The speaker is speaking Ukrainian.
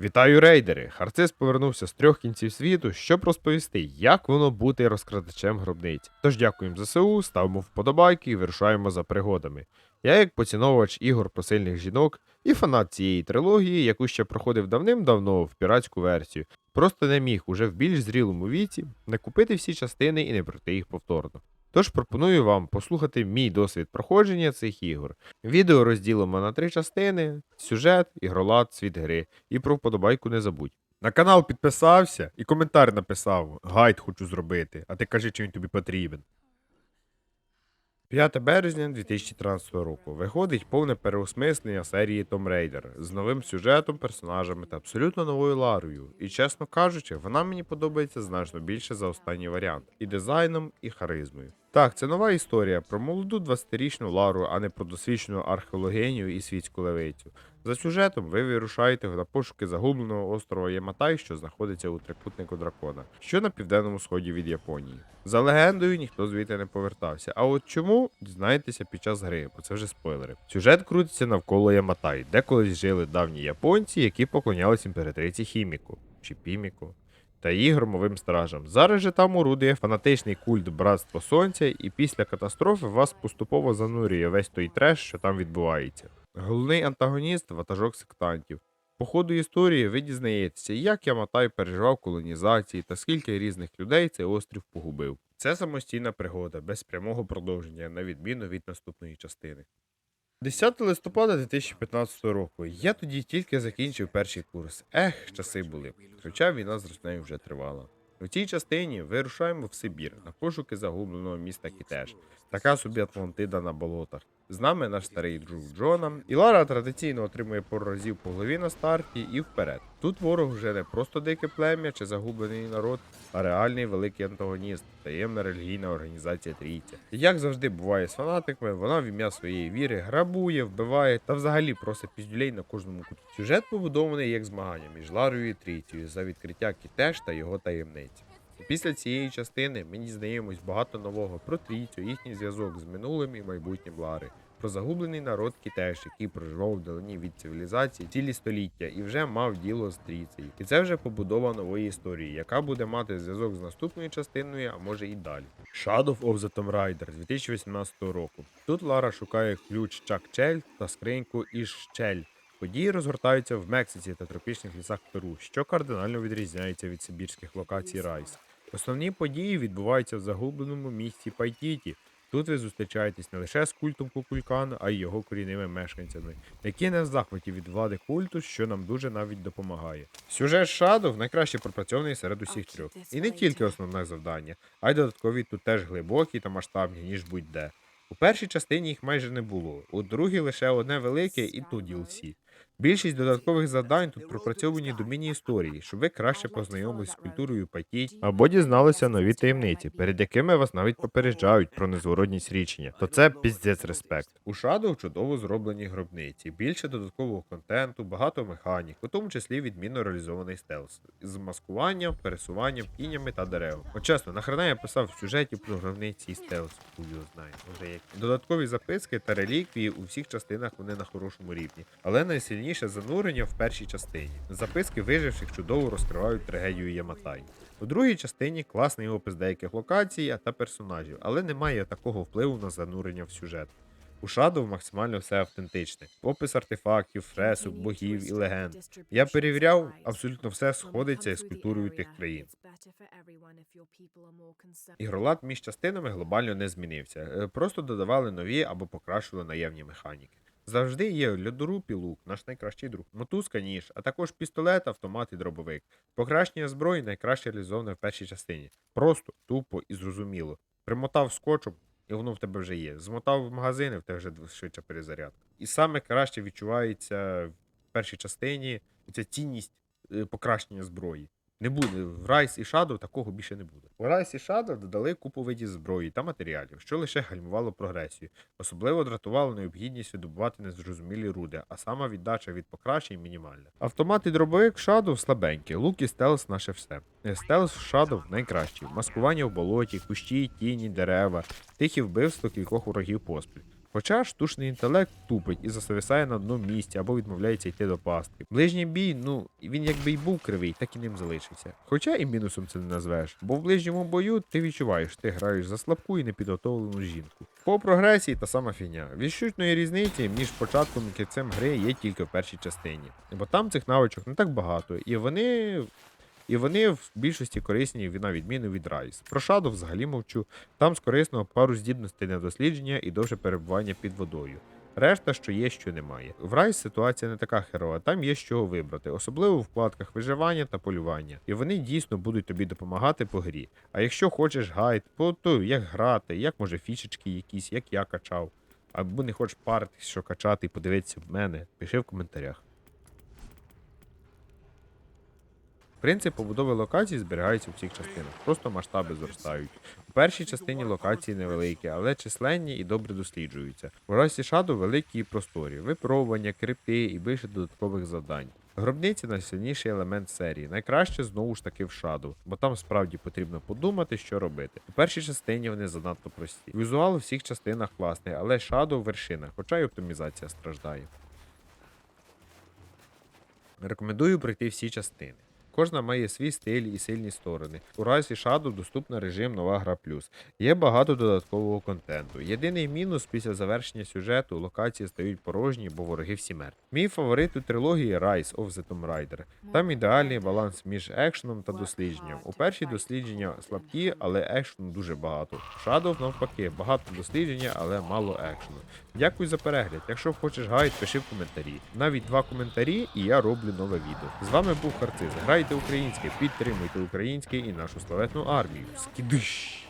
Вітаю рейдери! Харцис повернувся з трьох кінців світу, щоб розповісти, як воно бути розкрадачем гробниць. Тож дякуємо ЗСУ, ставимо вподобайки і вирушаємо за пригодами. Я, як поціновувач ігор про сильних жінок і фанат цієї трилогії, яку ще проходив давним-давно в піратську версію, просто не міг уже в більш зрілому віці не купити всі частини і не пройти їх повторно. Тож пропоную вам послухати мій досвід проходження цих ігор. Відео розділимо на три частини: сюжет, ігролад, світ гри. І про вподобайку не забудь. На канал підписався і коментар написав: гайд хочу зробити, а ти кажи, чи він тобі потрібен. 5 березня 2013 року виходить повне переосмислення серії Tomb Raider з новим сюжетом, персонажами та абсолютно новою Ларою. І чесно кажучи, вона мені подобається значно більше за останній варіант і дизайном, і харизмою. Так, це нова історія про молоду 20-річну Лару, а не про досвідчену археологиню і світську левицю. За сюжетом ви вирушаєте на пошуки загубленого острова Яматай, що знаходиться у трикутнику дракона, що на південному сході від Японії. За легендою ніхто звідти не повертався. А от чому дізнаєтеся під час гри, бо це вже спойлери. Сюжет крутиться навколо Яматай, де колись жили давні японці, які поклонялись імператриці Хіміку чи Піміку. Та її громовим стражам. Зараз же там орудує фанатичний культ братства сонця, і після катастрофи вас поступово занурює весь той треш, що там відбувається. Головний антагоніст ватажок сектантів. По ходу історії ви дізнаєтеся, як Яматай переживав колонізації та скільки різних людей цей острів погубив. Це самостійна пригода, без прямого продовження, на відміну від наступної частини. 10 листопада 2015 року. Я тоді тільки закінчив перший курс. Ех, часи були. Хоча війна з Роснею вже тривала. У цій частині вирушаємо в Сибір на пошуки загубленого міста Кітеш. Така собі Атлантида на болотах. З нами наш старий друг Джона. І Лара традиційно отримує пару разів по голові на старті і вперед. Тут ворог вже не просто дике плем'я чи загублений народ, а реальний великий антагоніст, таємна релігійна організація Трійця. Як завжди буває з фанатиками, вона в ім'я своєї віри грабує, вбиває та взагалі просить піздюлей на кожному куті. Сюжет побудований як змагання між Ларою і Трійцею за відкриття Кітеш та його таємниць. Після цієї частини ми дізнаємось багато нового про трійцю, їхній зв'язок з минулим і майбутнім Лари, про загублений народ Кітеш, який проживав вдалині від цивілізації цілі століття і вже мав діло з трійцею. І це вже побудова нової історії, яка буде мати зв'язок з наступною частиною, а може і далі. Shadow of the Tomb Raider 2018 року. Тут Лара шукає ключ Чак-Чель та скриньку Іш-Чель. Події розгортаються в Мексиці та тропічних лісах Перу, що кардинально відрізняється від сибірських локацій Райс. Основні події відбуваються в загубленому місті Пайтіті. Тут ви зустрічаєтесь не лише з культом Кукулькана, а й його корінними мешканцями, які не в захваті від влади культу, що нам дуже навіть допомагає. Сюжет Shadow найкраще пропрацьований серед усіх трьох. І не тільки основне завдання, а й додаткові тут теж глибокі та масштабні, ніж будь-де. У першій частині їх майже не було, у другій лише одне велике і то DLC. Більшість додаткових завдань тут пропрацьовані до міні-історії, щоб ви краще познайомились з культурою Пайтіть або дізналися нові таємниці, перед якими вас навіть попереджають про незворотність річення. То це піздець респект. У Shadow чудово зроблені гробниці, більше додаткового контенту, багато механік, у тому числі відмінно реалізований стелс з маскуванням, пересуванням, тінями та дерев. От чесно, нахрена я писав в сюжеті про гробниці і стелс, хуй його знає, може як. Додаткові записки та реліквії у всіх частинах вони на хорошому рівні, але найсильніше занурення в першій частині. Записки виживших чудово розкривають трагедію Яматай. У другій частині класний опис деяких локацій та персонажів, але немає такого впливу на занурення в сюжет. У Shadow максимально все автентичне. Опис артефактів, фресок, богів і легенд. Я перевіряв, абсолютно все сходиться з культурою тих країн. Ігролад між частинами глобально не змінився, е, просто додавали нові або покращували наявні механіки. Завжди є льодоруб і лук, наш найкращий друг, мотузка, ніж, а також пістолет, автомат і дробовик. Покращення зброї найкраще реалізоване в першій частині. Просто, тупо і зрозуміло. Примотав скотчем, і воно в тебе вже є. Змотав в магазини, в тебе вже швидша перезарядка. І саме краще відчувається в першій частині ця цінність е, покращення зброї. Не буде в Rise і Shadow такого більше не буде. У Rise і Shadow додали купу видів зброї та матеріалів, що лише гальмувало прогресію. Особливо дратувало необхідність видобувати незрозумілі руди, а сама віддача від покращень мінімальна. Автомат і дробовик Shadow слабенькі, лук і стелс наше все. Е, Стелс в Shadow найкращий. Маскування в болоті, кущі, тіні, дерева, тихі вбивство кількох ворогів поспіль. Хоча штучний інтелект тупить і засовисає на одному місці або відмовляється йти до пастки. Ближній бій, ну він якби й був кривий, так і ним залишився. Хоча і мінусом це не назвеш, бо в ближньому бою ти відчуваєш, ти граєш за слабку і непідготовлену жінку. По прогресії та сама фігня. Відчутної різниці між початком і кінцем гри є тільки в першій частині, бо там цих навичок не так багато, і вони. І вони в більшості корисні на відміну від Rise. Про Shadow взагалі мовчу. Там з корисного пару здібностей на дослідження і довше перебування під водою. Решта, що є, що немає. В Rise ситуація не така херова, там є чого вибрати, особливо в вкладках виживання та полювання. І вони дійсно будуть тобі допомагати по грі. А якщо хочеш гайд, то як грати, як може фішечки якісь, як я качав. Або не хочеш паритись, що качати подивитися в мене, пиши в коментарях. Принцип побудови локацій зберігається у всіх частинах, просто масштаби зростають. У першій частині локації невеликі, але численні і добре досліджуються. У Росі Shadow великі і просторі, випробування, крипти і більше додаткових завдань. Гробниці найсильніший елемент серії. Найкраще знову ж таки в Shadow, бо там справді потрібно подумати, що робити. У першій частині вони занадто прості. Візуал у всіх частинах класний, але Shadow вершина, хоча й оптимізація страждає. Рекомендую пройти всі частини. Кожна має свій стиль і сильні сторони. У разі Shadow доступна режим Нова Гра Плюс. Є багато додаткового контенту. Єдиний мінус після завершення сюжету локації стають порожні, бо вороги всі мертві. Мій фаворит у трилогії Rise of the Tomb Raider. Там ідеальний баланс між екшеном та дослідженням. У першій дослідження слабкі, але екшену дуже багато. Shadow навпаки, багато дослідження, але мало екшену. Дякую за перегляд. Якщо хочеш гайд, пиши в коментарі. Навіть два коментарі, і я роблю нове відео. З вами був Харциз. Грайте українське, підтримуйте українське і нашу славетну армію. Скідиш!